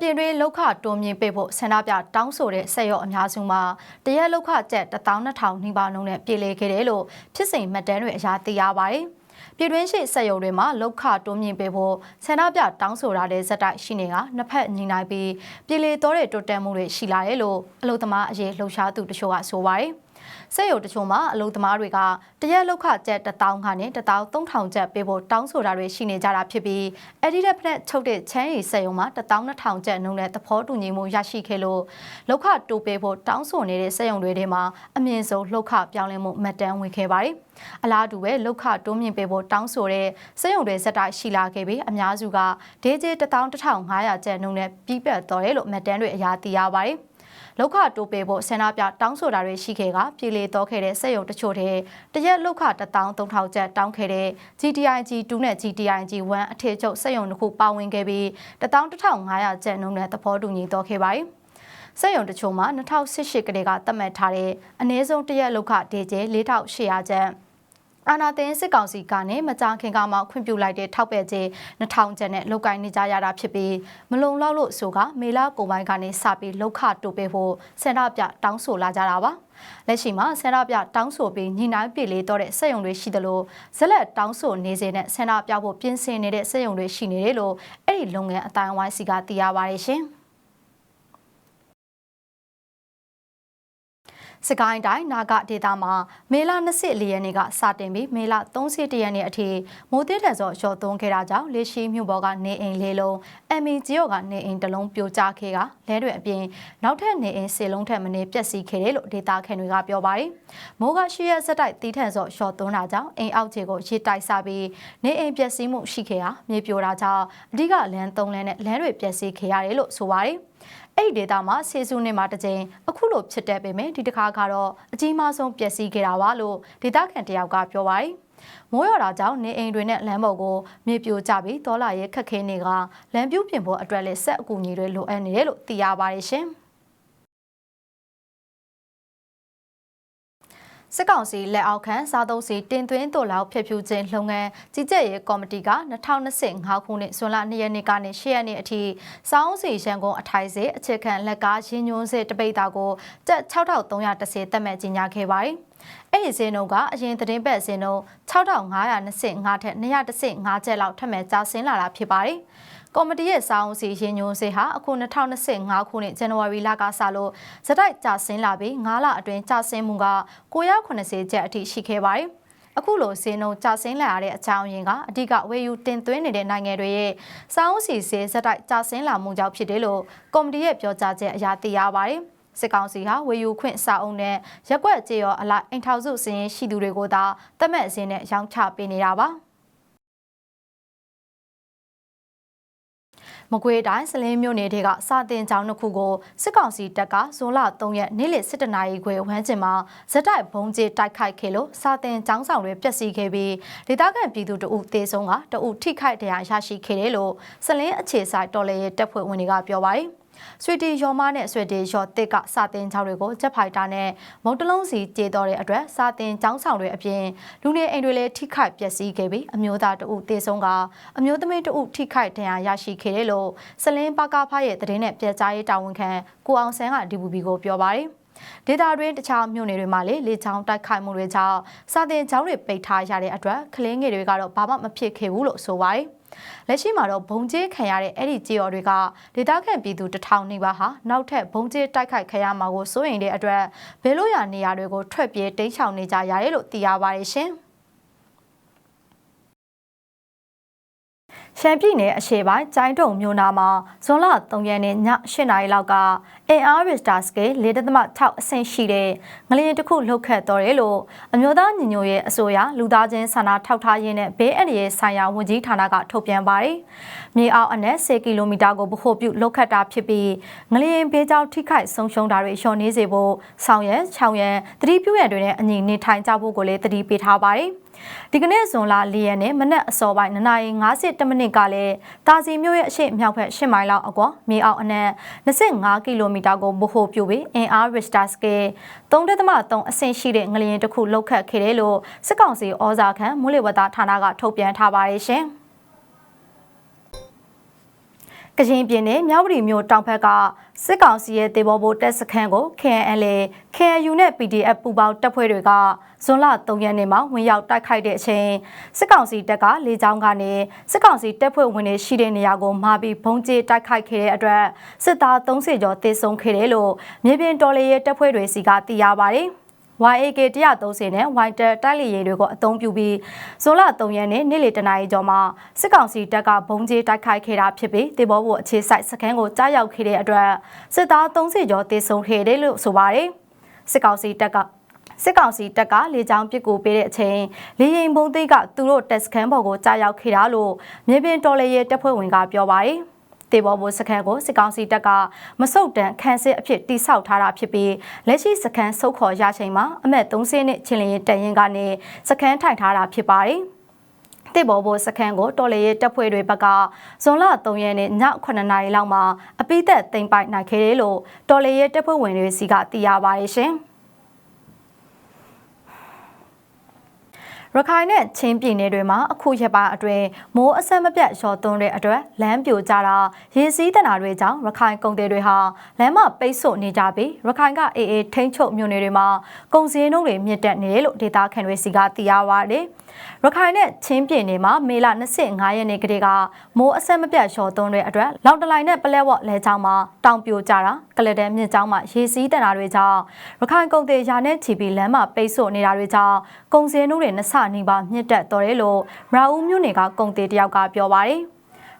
ပြည်တွင်းလောက်ခတွန်းမြင့်ပေးဖို့ဆန္ဒပြတောင်းဆိုတဲ့ဆက်ရော့အများစုမှာတရက်လောက်ခကျပ်12000နှိပါနှုန်းနဲ့ပြည်လေခဲ့တယ်လို့ဖြစ်စဉ်မှတ်တမ်းတွေအရာသိရပါတယ်။ပြည်တွင်းရှိဆက်ရုံတွေမှာလောက်ခတွန်းမြင့်ပေးဖို့ဆန္ဒပြတောင်းဆိုတာတဲ့ဇက်တိုက်ရှိနေကနှစ်ဖက်ညီနိုင်ပြီးပြည်လေတော်တဲ့တိုးတက်မှုတွေရှိလာတယ်လို့အလို့သမားအရေးလှုပ်ရှားသူတချို့ကဆိုပါတယ်။ စက်ရုံတချို့မှာအလုပ်သမားတွေကတရက်လောက်ခကျပ်1000ခနဲ့13000ကျပ်ပေးဖို့တောင်းဆိုတာတွေရှိနေကြတာဖြစ်ပြီးအဲ့ဒီတဲ့ဖက်ချုပ်တဲ့ချမ်းရီစက်ရုံမှာ12000ကျပ်နှုန်းနဲ့သဘောတူညီမှုရရှိခဲ့လို့လောက်ခတိုးပေးဖို့တောင်းဆိုနေတဲ့စက်ရုံတွေထဲမှာအမြင့်ဆုံးလောက်ခပြောင်းလဲမှုမှတ်တမ်းဝင်ခဲ့ပါတယ်အလားတူပဲလောက်ခတိုးမြင့်ပေးဖို့တောင်းဆိုတဲ့စက်ရုံတွေဇက်တိုက်ရှိလာခဲ့ပြီးအများစုကဒေးဂျေ11500ကျပ်နှုန်းနဲ့ပြီးပတ်တော်တယ်လို့မှတ်တမ်းတွေအရာသိရပါတယ်။ လောက်ခတိုးပေးဖို့ဆန္ဒပြတောင်းဆိုတာတွေရှိခဲ့ကပြည်လေတော့ခဲ့တဲ့စက်ရုံတချို့တဲ့တရက်လောက်ခ13000ကျပ်တောင်းခဲ့တဲ့ GTIG 2နဲ့ GTIG 1အထည်ချုပ်စက်ရုံတစ်ခုပါဝင်ခဲ့ပြီး11500ကျပ်နှုန်းနဲ့သဘောတူညီတော့ခဲ့ပါတယ်စက်ရုံတချို့မှာ2018ကလေးကသတ်မှတ်ထားတဲ့အနည်းဆုံးတရက်လောက်ခဒေကျဲ4800ကျပ် အာနာသိန်းစစ်ကောင်စီကနေမကြာခင်ကမှခွင့်ပြုလိုက်တဲ့ထောက်ပံ့ကြေး2000ကျပ်နဲ့လောက်ကိုင်းနေကြရတာဖြစ်ပြီးမလုံလောက်လို့ဆိုကမေလာကုန်ပိုင်းကနေစပြီးလောက်ခတိုးပေးဖို့စင်တာပြတောင်းဆိုလာကြတာပါလက်ရှိမှာဆန္ဒပြတောင်းဆိုပြီးညီနိုင်ပြည်လေးတော့တဲ့စက်ရုံတွေရှိသလိုဇက်လက်တောင်းဆိုနေစေနဲ့ဆန္ဒပြဖို့ပြင်ဆင်နေတဲ့စက်ရုံတွေရှိနေတယ်လို့အဲ့ဒီလုပ်ငန်းအတိုင်းဝိုင်းစီကသိရပါတယ်ရှင်။ စကိုင်းတိုင်းနာဂဒေသမှာမေလ24ရက်နေ့ကစတင်ပြီးမေလ31ရက်နေ့အထိမိုးသေးထန်စွာရော်သွန်းခဲ့တာကြောင့်လေရှိမြို့ပေါ်ကနေအိမ်လေးလုံးအမီဂျီယိုကနေအိမ်တစ်လုံးပြိုကျခဲ့ကလဲတွေအပြင်နောက်ထပ်နေအိမ်စေလုံးထက်မနေပျက်စီးခဲ့တယ်လို့ဒေသခံတွေကပြောပါတယ်။မိုးကရှိရဆက်တိုက်တီးထန်စွာရော်သွန်းတာကြောင့်အိမ်အောက်ခြေကိုရေတိုက်စားပြီးနေအိမ်ပျက်စီးမှုရှိခဲ့တာမြေပြိုတာကြောင့်အဓိကလမ်း၃လမ်းနဲ့လမ်းတွေပျက်စီးခဲ့ရတယ်လို့ဆိုပါတယ်။ အဲ့ဒီဒေတာမှာဆေးစုနှစ်မှာတစ်ကြိမ်အခုလိုဖြစ်တဲ့ပေမဲ့ဒီတစ်ခါကတော့အကြီးမားဆုံးပျက်စီးခဲ့တာပါလို့ဒေတာခံတယောက်ကပြောပါတယ်မိုးရွာတာကြောင့်နေအိမ်တွေနဲ့လမ်းပေါ်ကိုမြေပြိုကျပြီးဒေါ်လာရဲ့ခက်ခဲနေကလမ်းပြုတ်ပြင်ဖို့အတွက်လည်းဆက်အကူအညီတွေလိုအပ်နေတယ်လို့သိရပါတယ်ရှင်။ စစ်ကောင်စီလက်အောက်ခံစားသုံးစီတင်သွင်းတို့လောက်ဖျက်ဖြူခြင်းလုပ်ငန်းကြီးကြပ်ရေးကော်မတီက2025ခုနှစ်ဇွန်လ2ရက်နေ့ကနေ10ရက်နေ့အထိစောင်းစီရန်ကုန်အထိုင်စေအခြေခံလက်ကားရင်းညွှန်းစေတပိတ်တာကိုတက်6330တက်မဲ့ကြီးညာခဲ့ပါတယ်။အဲ့ဒီစင်းတို့ကအရင်သတင်းပတ်စင်းတို့6525ထက်215ကျက်လောက်ထပ်မဲ့ကြာဆင်းလာတာဖြစ်ပါတယ်။ ကော်မတီရဲ့စာအုပ်စီရင်ညွှန်းစေဟာအခု2025ခုနှစ်ဇန်နဝါရီလကစလို့ဇတိုက်ကျဆင်းလာပြီး9လအတွင်းကျဆင်းမှုက980ကျပ်အထိရှိခဲ့ပါတယ်။အခုလိုစင်းနှုန်းကျဆင်းလာရတဲ့အကြောင်းရင်းကအဓိကဝေယူတင်သွင်းနေတဲ့နိုင်ငံတွေရဲ့စောင်းစီစေဇက်တိုက်ကျဆင်းလာမှုကြောင့်ဖြစ်တယ်လို့ကော်မတီရဲ့ပြောကြားချက်အရသိရပါတယ်။စစ်ကောင်စီဟာဝေယူခွင့်စာအုပ်နဲ့ရက်ွက်ကြေရောအလိုက်အိမ်ထောက်စုစင်းရင်ရှိသူတွေကိုသာတတ်မှတ်အစင်းနဲ့ရောင်းချပေးနေတာပါ။ မကွေးတိုင်းစလင်းမြို့နယ်တွေကစာတင်ကျောင်းတစ်ခုကိုစစ်ကောင်စီတပ်ကဇွန်လ3ရက်နေ့လယ်7နာရီခွဲဝန်းကျင်မှာဇက်တိုက်ဘုံကျဲတိုက်ခိုက်ခဲ့လို့စာတင်ကျောင်းဆောင်တွေပျက်စီးခဲ့ပြီးဒေသခံပြည်သူတအုပ်တေဆုံးကတအုပ်ထိခိုက်ဒဏ်ရာရရှိခဲ့တယ်လို့စလင်းအခြေဆိုင်တော်လှန်ရေးတပ်ဖွဲ့ဝင်တွေကပြောပါတယ်။ ဆွေတီရော်မနဲ့ဆွေတီရော်တစ်ကစာတင်ချောင်းတွေကိုဂျက်ဖိုက်တာနဲ့မုတ်တလုံးစီကျေတော်တဲ့အတွက်စာတင်ចောင်းဆောင်တွေအပြင်လူနေအိမ်တွေလည်းထိခိုက်ပျက်စီးခဲ့ပြီးအမျိုးသားတဦးသေဆုံးကအမျိုးသမီးတဦးထိခိုက်ဒဏ်ရာရရှိခဲ့တယ်လို့စလင်းပကဖရဲ့သတင်းနဲ့ပြကြားရေးတာဝန်ခံကိုအောင်ဆန်းက DVB ကိုပြောပါတယ်ဒေတာတွင်တခြားမြို့နယ်တွေမှာလေလေချောင်းတိုက်ခိုက်မှုတွေကြောင့်စာတင်ကျောင်းတွေပိတ်ထားရတဲ့အတွက်ကလင်းငယ်တွေကတော့ဘာမှမဖြစ်ခဲ့ဘူးလို့ဆိုပါတယ်။ လက်ရှိမှာတော့ဘုံကျဲခံရတဲ့အဲ့ဒီကြေော်တွေကဒေသခံပြည်သူတထောင်နီးပါးဟာနောက်ထပ်ဘုံကျဲတိုက်ခိုက်ခံရမှာကိုစိုးရိမ်တဲ့အတွက်ဘဲလို့ရနေရာတွေကိုထွက်ပြေးတိမ်းရှောင်နေကြရတယ်လို့သိရပါတယ်ရှင်။ ရှမ်းပြည်နယ်အရှေ့ပိုင်းကျိုင်းတုံမြို့နာမှာဇွန်လ3ရက်နေ့ည8နာရီလောက်ကအင်အားရစ်တာစကေ4.6အဆင့်ရှိတဲ့ငလျင်တစ်ခုလှုပ်ခတ်တော်တယ်လို့အမျိုးသားညီညွတ်ရေးအစိုးရလူသားချင်းစာနာထောက်ထားရေးနဲ့ဘေးအန္တရာယ်ဆိုင်ရာဝန်ကြီးဌာနကထုတ်ပြန်ပါတယ်။မြေအောက်အနက်10ကီလိုမီတာကိုဗဟိုပြုလှုပ်ခတ်တာဖြစ်ပြီးငလျင်ဘေးကြောင့်ထိခိုက်ဆုံးရှုံးတာတွေလျှော့နေစေဖို့ဆောင်ရွက်ချောင်ရန်တတိပြုရန်တွေနဲ့အညီနေထိုင်ကြဖို့ကိုလည်းတတိပေးထားပါတယ်။ ဒီကနေ့ဇွန်လ၄ရက်နေ့မနက်အစောပိုင်း9နာရီ50မိနစ်ကလည်းတာစီမြို့ရဲ့အရှိမြောက်ဘက်10မိုင်လောက်အကွာမြေအောက်အနက်25ကီလိုမီတာကိုဗဟိုပြုပြီးအင်အားရစ်တာစကေ3.3အဆင့်ရှိတဲ့ငလျင်တစ်ခုလောက်ခတ်ခဲ့တယ်လို့စစ်ကောင်စီဩဇာခံမိုးလေဝသဌာနကထုတ်ပြန်ထားပါတယ်ရှင်။ ကရင်ပြည်နယ်မြောက်ပြည်မြို့တောင်ဘက်ကစစ်ကောင်စီရဲ့တေဘောဘိုတပ်စခန်းကို KNL KNU နဲ့ PDF ပူးပေါင်းတပ်ဖွဲ့တွေကဇွန်လ3ရက်နေ့မှာဝင်ရောက်တိုက်ခိုက်တဲ့အချိန်စစ်ကောင်စီတပ်ကလေကြောင်းကနေစစ်ကောင်စီတပ်ဖွဲ့ဝင်တွေရှိတဲ့နေရာကိုမှာပြီးဘုံကျဲတိုက်ခိုက်ခဲ့တဲ့အတွက်စစ်သား30ကျော်တေဆုံးခဲ့တယ်လို့မြေပြင်တော်လေရဲတပ်ဖွဲ့တွေစီကသိရပါတယ်။ YAK 130နဲ့ White တိုက်လေရေးတွေကိုအသုံးပြုပြီးဇွန်လ3ရက်နေ့နေ့လယ်တနာရီကျော်မှာစစ်ကောင်စီတပ်ကဘုံကျဲတိုက်ခိုက်ခဲ့တာဖြစ်ပြီးတေဘောဘောအခြေစိုက်စခန်းကိုကြားရောက်ခဲ့တဲ့အတွက်စစ်သား30ကျော်တေဆုံးခဲ့တယ်လို့ဆိုပါတယ်စစ်ကောင်စီတပ်ကစစ်ကောင်စီတပ်ကလေကြောင်းပစ်ကူပေးတဲ့အချိန်လေရင်ဘုံသိကသူတို့တက်စခန်းဘော်ကိုကြားရောက်ခဲ့တာလို့မြေပြင်တော်လေရေးတပ်ဖွဲ့ဝင်ကပြောပါတယ်။ တေဘောဘိုစခန်းကိုစစ်ကောင်စီတပ်ကမဆုတ်တန်ခန်းစစ်အဖြစ်တိစောက်ထားတာဖြစ်ပြီးလက်ရှိစခန်းဆုတ်ခေါ်ရချိန်မှာအမက်30နှစ်ချင်းလျင်တန်ရင်ကနေစခန်းထိုင်ထားတာဖြစ်ပါတယ်တစ်ဘော်ဘိုစခန်းကိုတော်လေရဲတပ်ဖွဲ့တွေဘက်ကဇွန်လ3ရက်နေ့ည9နာရီလောက်မှာအပိသက်တင်ပိုက်နိုင်ခဲ့တယ်လို့တော်လေရဲတပ်ဖွဲ့ဝင်တွေစီကသိရပါတယ်ရှင်။ ရခိုင်နဲ့ချင်းပြည်နယ်တွေမှာအခုရက်ပိုင်းအတွင်းမိုးအဆက်မပြတ်ရော်သွန်းတဲ့အတွက်လမ်းပြိုကျတာရေစည်းတနာတွေကြောင့်ရခိုင်ကုန်သည်တွေဟာလမ်းမပိတ်ဆို့နေကြပြီးရခိုင်ကအေးအေးထိန်းချုပ်မြို့နယ်တွေမှာကုန်စည်နှုန်းတွေမြင့်တက်နေတယ်လို့ဒေတာခန်တွေစီကသိရပါတယ်။ ရခိုင်နဲ့ချင်းပြည်နယ်မှာမေလ25ရက်နေ့ကတည်းကမိုးအဆက်မပြတ်လျှော်သွန်းတဲ့အတွက်လောင်တလိုင်နဲ့ပလဲဝေါ့လဲချောင်းမှာတောင်ပြိုကျတာကလတဲမြင့်ချောင်းမှာရေစီးတန်တာတွေကြောင့်ရခိုင်ကုန်သည်ရာနဲ့ချီပြီးလမ်းမှာပိတ်ဆို့နေတာတွေကြောင့်ကုန်စည်နှုန်းတွေနှဆနီးပါးမြင့်တက်တော်တယ်လို့မရာဦးမြို့နယ်ကကုန်သည်တယောက်ကပြောပါတယ်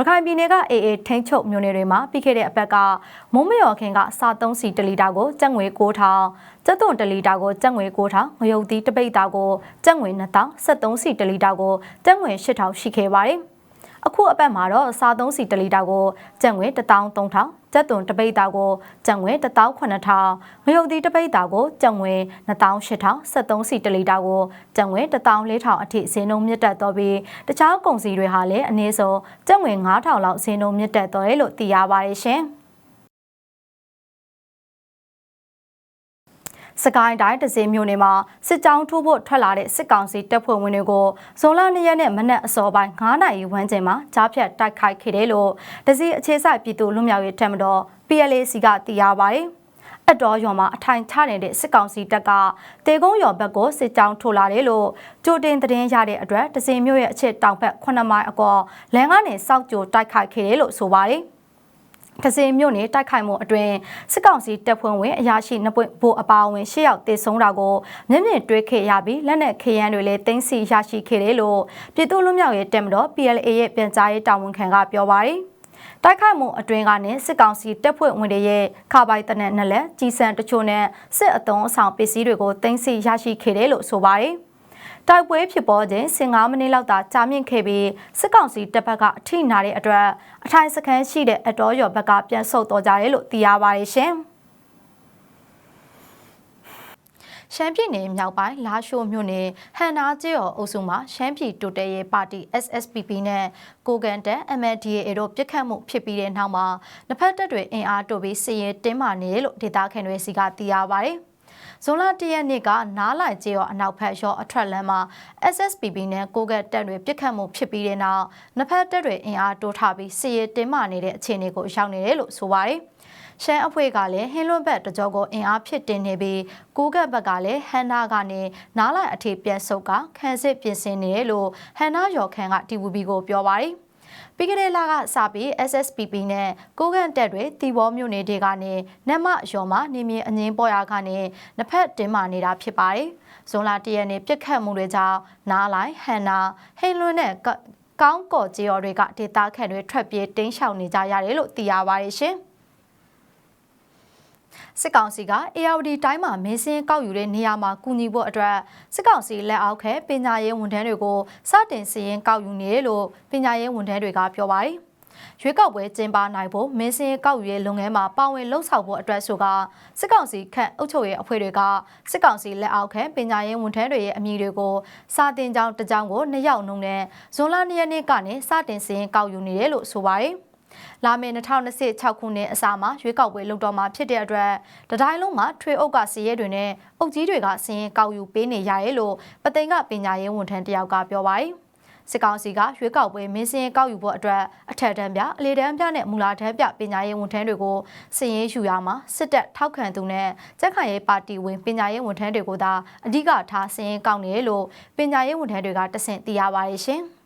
ရခိုင်ပြည်နယ်ကအေအေထိန်းချုပ်မြို့နယ်တွေမှာပြီးခဲ့တဲ့အပတ်ကမုံမယော်ခင်ကစာသုံးစီတလီတာကိုကျပ်ငွေ9000ကျပ်သွန်တလီတာကိုကျပ်ငွေ9000ငရုတ်သီးတပိတ်တာကိုကျပ်ငွေ2000 73စီတလီတာကိုကျပ်ငွေ8000ရှိခဲ့ပါတယ်။ အခုအပတ်မှာတော့စာသုံးစီတလီတာကိုကျပ်ငွေ13000ကျပ်သွန်တပိတ်တာကိုကျပ်ငွေ18000ငရုတ်သီးတပိတ်တာကိုကျပ်ငွေ28000 73စီတလီတာကိုကျပ်ငွေ14000အထိဈေးနှုန်းမြင့်တက်တော့ပြီးတခြားကုန်စည်တွေဟာလည်းအနည်းဆုံးကျပ်ငွေ9000လောက်ဈေးနှုန်းမြင့်တက်တော့တယ်လို့သိရပါတယ်ရှင်။ စကိုင်းတိုင်းတစင်းမြို့နယ်မှာစစ်ကြောင်းထိုးဖို့ထွက်လာတဲ့စစ်ကောင်စီတပ်ဖွဲ့ဝင်တွေကိုဇွန်လ2ရက်နေ့မနက်အစောပိုင်း9နာရီဝန်းကျင်မှာကြားဖြတ်တိုက်ခိုက်ခဲ့တယ်လို့တစည်းအခြေစိုက်ပြည်သူလူမျိုးရေးထက်မတော် PLAC ကသိရပါတယ်။အတော်ရွာမှာအထိုင်ချနေတဲ့စစ်ကောင်စီတပ်ကတေကုန်းရွာဘက်ကိုစစ်ကြောင်းထိုးလာတယ်လို့ကြိုတင်သတင်းရတဲ့အတွက်တစင်မြို့ရဲ့အချစ်တောင်ဘက်9မိုင်အကွာလမ်းကနေစောက်ကြိုတိုက်ခိုက်ခဲ့တယ်လို့ဆိုပါတယ်။ ကစင်မြို့နယ်တိုက်ခိုက်မှုအတွင်စစ်ကောင်စီတပ်ဖွဲ့ဝင်အရာရှိနှစ်ပွင့်ဘို့အပါအဝင်ရှစ်ယောက်တေဆုံးတာကိုမျက်မြင်တွေ့ခဲ့ရပြီးလက်နက်ခေရန်တွေလည်းတင်းစီရရှိခဲ့တယ်လို့ပြည်သူ့လူမျိုးရေးတက်မတော် PLA ရဲ့ပြန်ကြားရေးတာဝန်ခံကပြောပါတယ်တိုက်ခိုက်မှုအတွင်းကနေစစ်ကောင်စီတပ်ဖွဲ့ဝင်တွေရဲ့ခါပိုက်တနက်နဲ့လက်ကြီးစံတချို့နဲ့စစ်အုံအဆောင်ပစ္စည်းတွေကိုတင်းစီရရှိခဲ့တယ်လို့ဆိုပါတယ်။ တိုက်ပွဲဖြစ်ပေါ်ခြင်း15မိနစ်လောက်သာကြာမြင့်ခဲ့ပြီးစစ်ကောင်စီတပ်ဘက်ကအထိနာတဲ့အတွက်အထိုင်စခန်းရှိတဲ့အတော်ရော်ဘက်ကပြန်ဆုတ်တော်ကြတယ်လို့သိရပါတယ်ရှင်။ရှမ်းပြည်နယ်မြောက်ပိုင်းလာရှိုးမြို့နယ်ဟန်နာကျေးော်အုပ်စုမှာရှမ်းပြည်တိုတဲရဲ့ပါတီ SSPP နဲ့ကိုကန်တန် MNDAA တို့ပြစ်ခတ်မှုဖြစ်ပြီးတဲ့နောက်မှာနှစ်ဖက်တပ်တွေအင်အားတိုးပြီးစီရင်တင်းမာနေတယ်လို့ဒေသခံတွေစီကသိရပါတယ်။ ဇွန်လ၁ရက်နေ့ကနားလိုက်ကျေးရောအနောက်ဘက်ရောအထက်လမ်းမှာ SSPB နဲ့ကိုကတ်တပ်တွေပြစ်ခတ်မှုဖြစ်ပြီးတဲ့နောက်နှစ်ဖက်တပ်တွေအင်အားတိုးထားပြီးစီရတင်းမာနေတဲ့အခြေအနေကိုရောက်နေတယ်လို့ဆိုပါတယ်။ရှမ်းအဖွဲ့ကလည်းဟင်းလွတ်ဘက်တကြောကိုအင်အားဖြစ်တင်နေပြီးကိုကတ်ဘက်ကလည်းဟန်နာကနေနားလိုက်အထေပြန်ဆုတ်ကခန်းစစ်ပြင်ဆင်နေတယ်လို့ဟန်နာရော်ခန်က TVB ကိုပြောပါတယ်။ ပြီးခဲ့တဲ့လကစပြီး SSPP နဲ့ကိုကန့်တက်တွေတီဘောမြို့နယ်တွေကနေနက်မရော်မှာနေမြေအငင်းပေါ်ရကနေနှစ်ဖက်တင်းမာနေတာဖြစ်ပါတယ်။ဇွန်လ၁ရက်နေ့ပြစ်ခတ်မှုတွေကြောင့်နားလိုက်ဟန်နာဟိန်လွန်းနဲ့ကောင်းကော်ကြေးရော်တွေကဒေတာခန့်တွေထွက်ပြေးတင်းရှောင်နေကြရတယ်လို့သိရပါတယ်ရှင်။ စစ်ကောင်စီက ARD တိုင်းမှာမင်းစင်းကောက်ယူတဲ့နေရာမှာကူညီဖို့အတွက်စစ်ကောင်စီလက်အောက်ခဲပညာရေးဝန်ထမ်းတွေကိုစတင်စီရင်ကောက်ယူနေတယ်လို့ပညာရေးဝန်ထမ်းတွေကပြောပါတယ်။ရွေးကောက်ပွဲကျင်းပနိုင်ဖို့မင်းစင်းကောက်ယူရေးလုပ်ငန်းမှာပါဝင်လှုပ်ဆောင်ဖို့အတွက်ဆိုကစစ်ကောင်စီခန့်အုပ်ချုပ်ရေးအဖွဲ့တွေကစစ်ကောင်စီလက်အောက်ခံပညာရေးဝန်ထမ်းတွေရဲ့အမည်တွေကိုစာတင်ကြောင်းတကြောင်းကိုနှစ်ယောက်နှုံနဲ့ဇွန်လ၂ရက်နေ့ကနေစတင်စီရင်ကောက်ယူနေတယ်လို့ဆိုပါတယ်။ လာမယ့်2026ခုနှစ်အစမှာရွေးကောက်ပွဲလုပ်တော့မှာဖြစ်တဲ့အတွက်တတိုင်းလုံးမှာထွေအုပ်ကစီရဲတွေနဲ့အုပ်ကြီးတွေကစည်ရင်ကောက်ယူပေးနေရရဲ့လို့ပသိမ်ကပညာရေးဝန်ထမ်းတယောက်ကပြောပါတယ်စစ်ကောင်စီကရွေးကောက်ပွဲမင်းစင်းရေးကောက်ယူဖို့အတွက်အထက်တန်းပြအလေတန်းပြနဲ့မူလာတန်းပြပညာရေးဝန်ထမ်းတွေကိုစည်ရေးယူရမှာစစ်တပ်ထောက်ခံသူနဲ့ကြက်ခိုင်ရေးပါတီဝင်ပညာရေးဝန်ထမ်းတွေကိုသာအဓိကထားစည်ရေးကောက်နေတယ်လို့ပညာရေးဝန်ထမ်းတွေကတဆင့်သိရပါတယ်ရှင်။